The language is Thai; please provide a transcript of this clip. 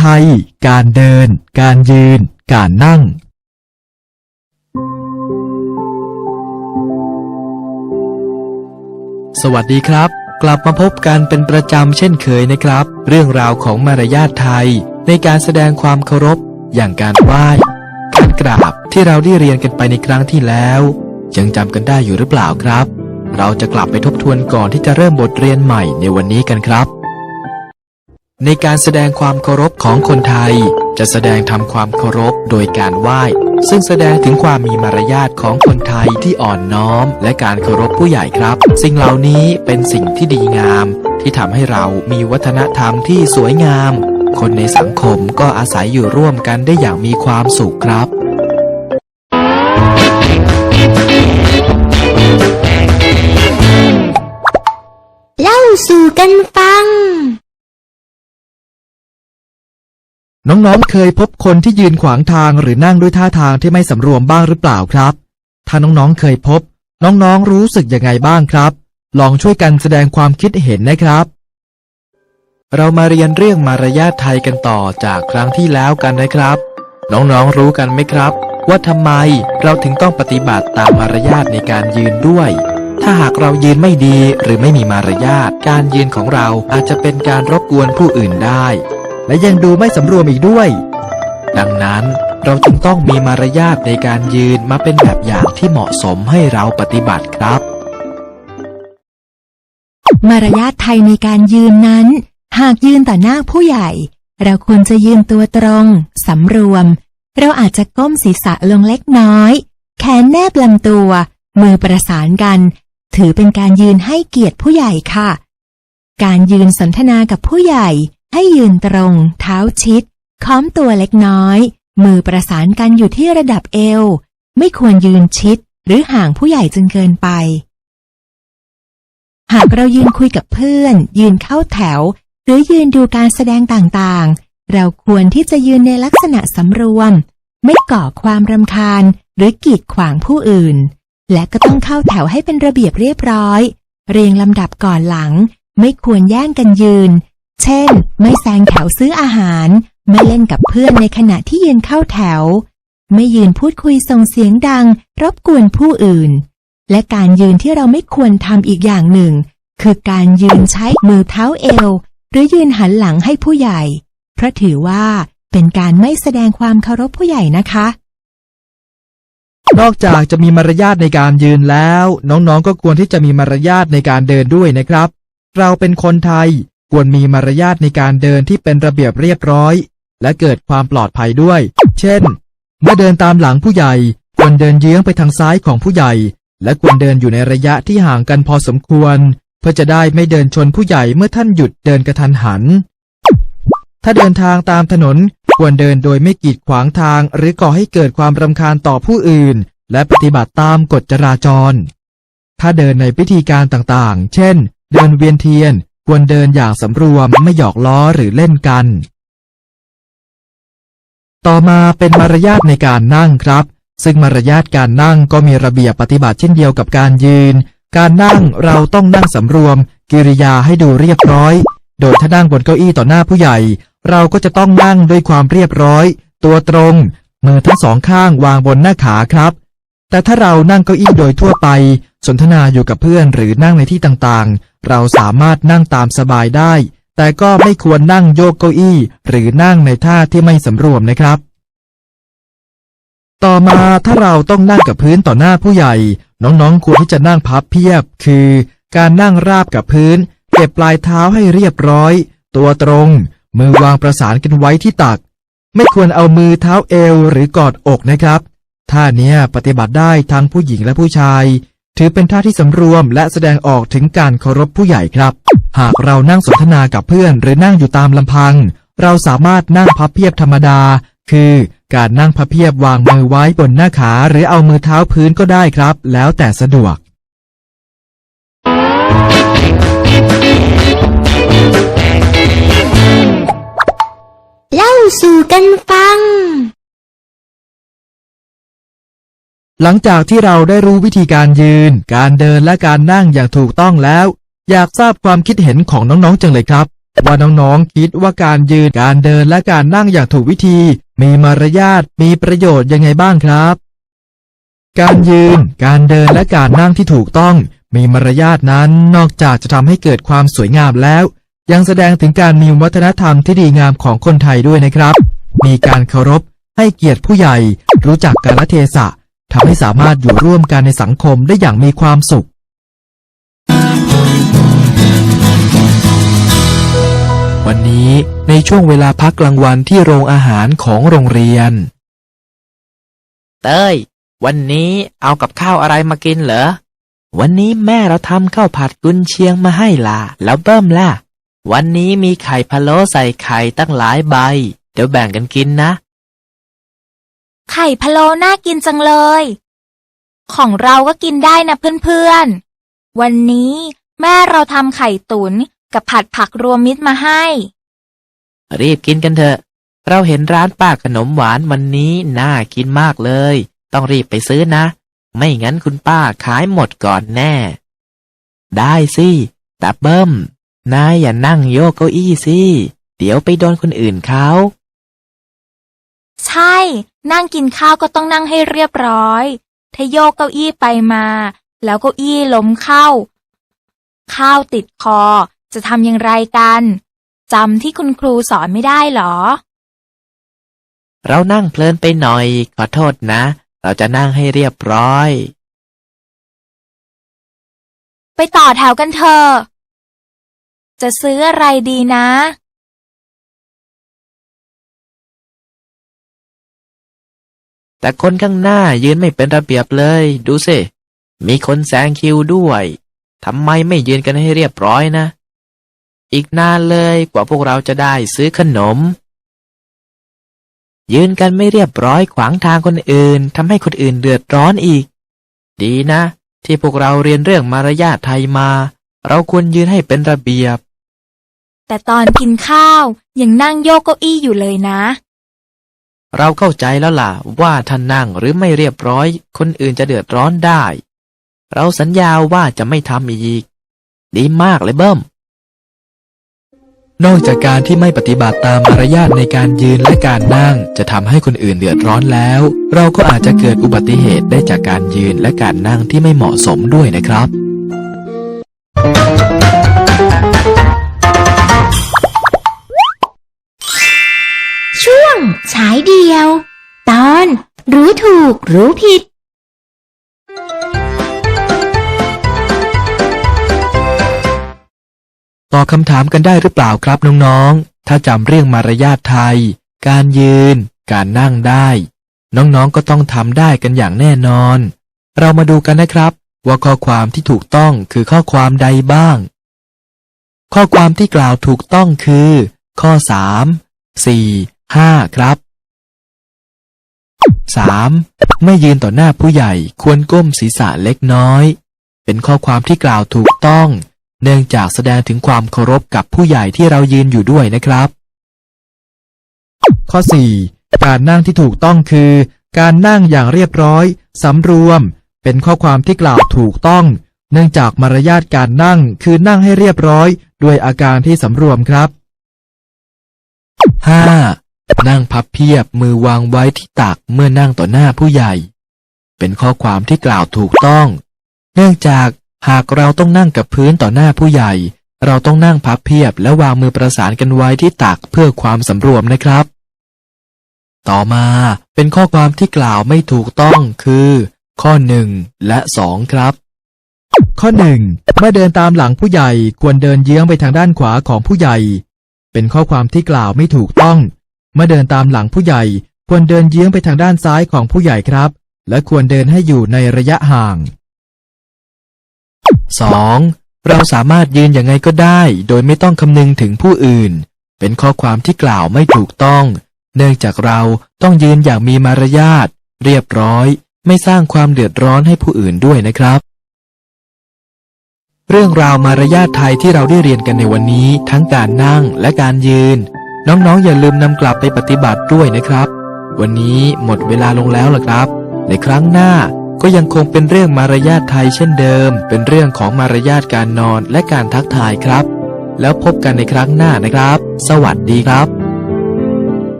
ไทย การเดิน การยืน การนั่ง สวัสดีครับ กลับมาพบกันเป็นประจำเช่นเคยนะครับ เรื่องราวของมารยาทไทย ในการแสดงความเคารพ อย่างการไหว้การกราบที่เราได้เรียนกันไปในครั้งที่แล้วยังจำกันได้อยู่หรือเปล่าครับ เราจะกลับไปทบทวนก่อนที่จะเริ่มบทเรียนใหม่ในวันนี้กันครับ ในการแสดงความเคารพของคนไทย จะแสดงทำความเคารพโดยการไหว้ ซึ่งแสดงถึงความมีมารยาทของคนไทยที่อ่อนน้อม และการเคารพผู้ใหญ่ครับ สิ่งเหล่านี้เป็นสิ่งที่ดีงาม ที่ทำให้เรามีวัฒนธรรมที่สวยงาม คนในสังคมก็อาศัยอยู่ร่วมกันได้อย่างมีความสุขครับเล่าสู่กันฟัง น้องๆ เคยพบคนที่ยืนขวางทางหรือนั่งด้วยท่าทางที่ไม่สำรวมบ้างหรือเปล่าครับ ถ้าน้องๆ เคยพบ น้องๆ รู้สึกยังไงบ้างครับ ลองช่วยกันแสดงความคิดเห็นนะครับ เรามาเรียนเรื่องมารยาทไทยกันต่อจากครั้งที่แล้วกันนะครับ น้องๆ รู้กันไหมครับ ว่าทำไมเราถึงต้องปฏิบัติตามมารยาทในการยืนด้วย ถ้าหากเรายืนไม่ดีหรือไม่มีมารยาท การยืนของเราอาจจะเป็นการรบกวนผู้อื่นได้ และยังดูไม่สำรวมอีกด้วย ดังนั้นเราจึงต้องมีมารยาทในการยืนมาเป็นแบบอย่างที่เหมาะสมให้เราปฏิบัติครับ มารยาทไทยในการยืนนั้น หากยืนต่อหน้าผู้ใหญ่ เราควรจะยืนตัวตรงสำรวม เราอาจจะก้มศีรษะลงเล็กน้อย แขนแนบลำตัว มือประสานกัน ถือเป็นการยืนให้เกียรติผู้ใหญ่ค่ะ การยืนสนทนากับผู้ใหญ่ ให้ยืนตรง เท้าชิด ค้อมตัวเล็กน้อย มือประสานกันอยู่ที่ระดับเอว ไม่ควรยืนชิด หรือห่างผู้ใหญ่จนเกินไป หากเรายืนคุยกับเพื่อน ยืนเข้าแถว หรือยืนดูการแสดงต่างๆ เราควรที่จะยืนในลักษณะสำรวม ไม่ก่อความรำคาญ หรือกีดขวางผู้อื่น และก็ต้องเข้าแถวให้เป็นระเบียบเรียบร้อย เรียงลำดับก่อนหลัง ไม่ควรแย่งกันยืน เช่น ไม่แซงแถวซื้ออาหาร ไม่เล่นกับเพื่อนในขณะที่ยืนเข้าแถว ไม่ยืนพูดคุยส่งเสียงดัง รบกวนผู้อื่น และการยืนที่เราไม่ควรทำอีกอย่างหนึ่ง คือการยืนใช้มือเท้าเอว หรือยืนหันหลังให้ผู้ใหญ่ เพราะถือว่าเป็นการไม่แสดงความเคารพผู้ใหญ่นะคะ นอกจากจะมีมารยาทในการยืนแล้ว น้องๆ ก็ควรที่จะมีมารยาทในการเดินด้วยนะครับ เราเป็นคนไทย ควรมีมารยาทในการเดินที่เป็นระเบียบเรียบร้อย และเกิดความปลอดภัยด้วย เช่น เมื่อเดินตามหลังผู้ใหญ่ ควรเดินเยื้องไปทางซ้ายของผู้ใหญ่ และควรเดินอยู่ในระยะที่ห่างกันพอสมควร เพื่อจะได้ไม่เดินชนผู้ใหญ่เมื่อท่านหยุดเดินกระทันหัน ถ้าเดินทางตามถนน ควรเดินโดยไม่กีดขวางทาง หรือก่อให้เกิดความรำคาญต่อผู้อื่น และปฏิบัติตามกฎจราจร ถ้าเดินในพิธีการต่างๆ เช่น เดินเวียนเทียน ควรเดินอย่างสำรวมไม่หยอกล้อหรือเล่นกัน ต่อมาเป็นมารยาทในการนั่งครับ ซึ่งมารยาทการนั่งก็มีระเบียบปฏิบัติเช่นเดียวกับการยืน การนั่งเราต้องนั่งสำรวม กิริยาให้ดูเรียบร้อย โดยถ้านั่งบนเก้าอี้ต่อหน้าผู้ใหญ่ เราก็จะต้องนั่งด้วยความเรียบร้อย ตัวตรง มือทั้งสองข้างวางบนหน้าขาครับแต่ถ้าเรานั่งเก้าอี้โดยทั่วไป สนทนาอยู่กับเพื่อนหรือนั่งในที่ต่างๆ เราสามารถนั่งตามสบายได้ แต่ก็ไม่ควรนั่งโยกเก้าอี้ หรือนั่งในท่าที่ไม่สำรวมนะครับ ต่อมาถ้าเราต้องนั่งกับพื้นต่อหน้าผู้ใหญ่ น้องๆควรที่จะนั่งพับเพียบ คือ การนั่งราบกับพื้น เก็บปลายเท้าให้เรียบร้อย ตัวตรง มือวางประสานกันไว้ที่ตัก ไม่ควรเอามือเท้าเอวหรือกอดอกนะครับท่าเนี้ยปฏิบัติได้ทั้งผู้หญิงและผู้ชาย ถือเป็นท่าที่สำรวมและแสดงออกถึงการเคารพผู้ใหญ่ครับ หากเรานั่งสนทนากับเพื่อนหรือนั่งอยู่ตามลำพัง เราสามารถนั่งพับเพียบธรรมดา คือการนั่งพับเพียบวางมือไว้บนหน้าขาหรือเอามือเท้าพื้นก็ได้ครับ แล้วแต่สะดวกเล่าสู่กันฟัง หลังจากที่เราได้รู้วิธีการยืน การเดินและการนั่งอย่างถูกต้องแล้ว อยากทราบความคิดเห็นของน้องๆจังเลยครับ ว่าน้องๆคิดว่าการยืนการเดินและการนั่งอย่างถูกวิธี มีมารยาทมีประโยชน์ยังไงบ้างครับ การยืน การเดินและการนั่งที่ถูกต้อง มีมารยาทนั้นนอกจากจะทำให้เกิดความสวยงามแล้ว ยังแสดงถึงการมีวัฒนธรรมที่ดีงามของคนไทยด้วยนะครับ มีการเคารพ ให้เกียรติผู้ใหญ่ รู้จักกาลเทศะ ทำให้สามารถอยู่ร่วมกันในสังคมได้อย่างมีความสุข วันนี้ในช่วงเวลาพักกลางวันที่โรงอาหารของโรงเรียน เต้ย วันนี้เอากับข้าวอะไรมากินเหรอ วันนี้แม่เราทำข้าวผัดกุนเชียงมาให้ล่ะ แล้วเบิ้มล่ะ วันนี้มีไข่พะโล้ใส่ไข่ตั้งหลายใบ เดี๋ยวแบ่งกันกินนะ ไข่พะโล้น่ากินจังเลย ของเราก็กินได้นะเพื่อนๆ วันนี้แม่เราทำไข่ตุ๋นกับผัดผักรวมมิตรมาให้ รีบกินกันเถอะ เราเห็นร้านป้าขนมหวานวันนี้น่ากินมากเลย ต้องรีบไปซื้อนะ ไม่งั้นคุณป้าขายหมดก่อนแน่ ได้สิแต่เบิ้ม นายอย่านั่งโยกเก้าอี้สิ เดี๋ยวไปโดนคนอื่นเขา ใช่ นั่งกินข้าวก็ต้องนั่งให้เรียบร้อยถ้าโยกเก้าอี้ไปมา แล้วเก้าอี้ล้มเข้า ข้าวติดคอ จะทำอย่างไรกัน จำที่คุณครูสอนไม่ได้เหรอ เรานั่งเพลินไปหน่อย ขอโทษนะ เราจะนั่งให้เรียบร้อย ไปต่อแถวกันเถอะ จะซื้ออะไรดีนะ แต่คนข้างหน้ายืนไม่เป็นระเบียบเลย ดูสิ มีคนแซงคิวด้วยทำไมไม่ยืนกันให้เรียบร้อยนะ อีกนานเลยกว่าพวกเราจะได้ซื้อขนม ยืนกันไม่เรียบร้อยขวางทางคนอื่นทำให้คนอื่นเดือดร้อนอีก ดีนะ ที่พวกเราเรียนเรื่องมารยาทไทยมา เราควรยืนให้เป็นระเบียบ แต่ตอนกินข้าวยังนั่งโยกเก้าอี้อยู่เลยนะ เราเข้าใจแล้วล่ะว่าท่านนั่งหรือไม่เรียบร้อย คนอื่นจะเดือดร้อนได้ เราสัญญาว่าจะไม่ทำอีก ดีมากเลยเบิ้ม นอกจากการที่ไม่ปฏิบัติตามมารยาทในการยืนและการนั่ง จะทำให้คนอื่นเดือดร้อนแล้ว เราก็อาจจะเกิดอุบัติเหตุได้จากการยืนและการนั่งที่ไม่เหมาะสมด้วยนะครับ รู้ถูก รู้ผิด ตอบคำถามกันได้หรือเปล่าครับน้องๆ ถ้าจำเรื่องมารยาทไทย การยืน การนั่งได้ น้องๆ ก็ต้องทำได้กันอย่างแน่นอน เรามาดูกันนะครับ ว่าข้อความที่ถูกต้องคือข้อความใดบ้าง ข้อความที่กล่าวถูกต้องคือ ข้อ 3 4 5 ครับ 3. ไม่ยืนต่อหน้าผู้ใหญ่ควรก้มศีรษะเล็กน้อย เป็นข้อความที่กล่าวถูกต้อง เนื่องจากแสดงถึงความเคารพกับผู้ใหญ่ที่เรายืนอยู่ด้วยนะครับ ข้อ 4 การนั่งที่ถูกต้องคือ การนั่งอย่างเรียบร้อยสำรวม เป็นข้อความที่กล่าวถูกต้อง เนื่องจากมารยาทการนั่งคือนั่งให้เรียบร้อย ด้วยอาการที่สำรวมครับ 5. พับเพียบมือวางไว้ที่ตักเมื่อนั่งต่อหน้าผู้ใหญ่ เป็นข้อความที่กล่าวถูกต้อง เนื่องจากหากเราต้องนั่งกับพื้นต่อหน้าผู้ใหญ่ เราต้องนั่งพับเพียบและวางมือประสานกันไว้ที่ตักเพื่อความสำรวมนะครับ ต่อมาเป็นข้อความที่กล่าวไม่ถูกต้องคือ ข้อ1และ2ครับ ข้อ1เมื่อเดินตามหลังผู้ใหญ่ควรเดินเยื้องไปทางด้านขวาของผู้ใหญ่ เป็นข้อความที่กล่าวไม่ถูกต้อง เมื่อเดินตามหลังผู้ใหญ่ ควรเดินเยื้องไปทางด้านซ้ายของผู้ใหญ่ครับ และควรเดินให้อยู่ในระยะห่าง 2. เราสามารถยืนอย่างไงก็ได้ โดยไม่ต้องคำนึงถึงผู้อื่น เป็นข้อความที่กล่าวไม่ถูกต้อง เนื่องจากเราต้องยืนอย่างมีมารยาท เรียบร้อย ไม่สร้างความเดือดร้อนให้ผู้อื่นด้วยนะครับ เรื่องราวมารยาทไทยที่เราได้เรียนกันในวันนี้ ทั้งการนั่งและการยืน น้องๆ อย่าลืมนำกลับไปปฏิบัติด้วยนะครับ วันนี้หมดเวลาลงแล้วล่ะครับ ในครั้งหน้าก็ยังคงเป็นเรื่องมารยาทไทยเช่นเดิม เป็นเรื่องของมารยาทการนอนและการทักทายครับ แล้วพบกันในครั้งหน้านะครับ สวัสดีครับ